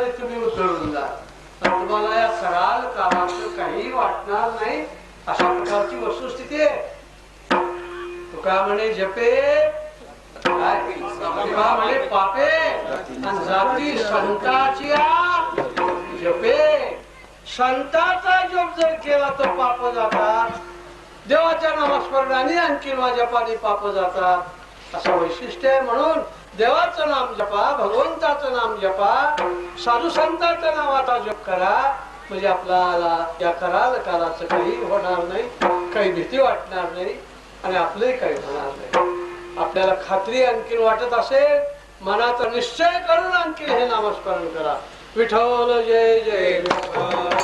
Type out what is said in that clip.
तरी तुम्ही उतरून जा. तुम्हाला या सराल कामाच काही वाटणार नाही. अशा प्रकारची वस्तुस्थिती आहे. तुका म्हणे जपे. म्हणे पापे. आणि जाती संताची जपे. संताचा जप जर केला तर पाप जातात देवाच्या नामस्मरणाने आणखी माझ्या पाणी पाप जातात असं वैशिष्ट्य आहे म्हणून देवाचं नाम जपा भगवंताचं नाम जपा साधू संतांच्या नावाचा जप करा. म्हणजे आपल्याला या कराल कालाचं काही होणार नाही काही भीती वाटणार नाही आणि आपलंही काही होणार नाही. आपल्याला खात्री आणखीन वाटत असेल मनाचा निश्चय करून आणखी हे नामस्मरण करा. विठ्ठल जय जय. विठ्ठल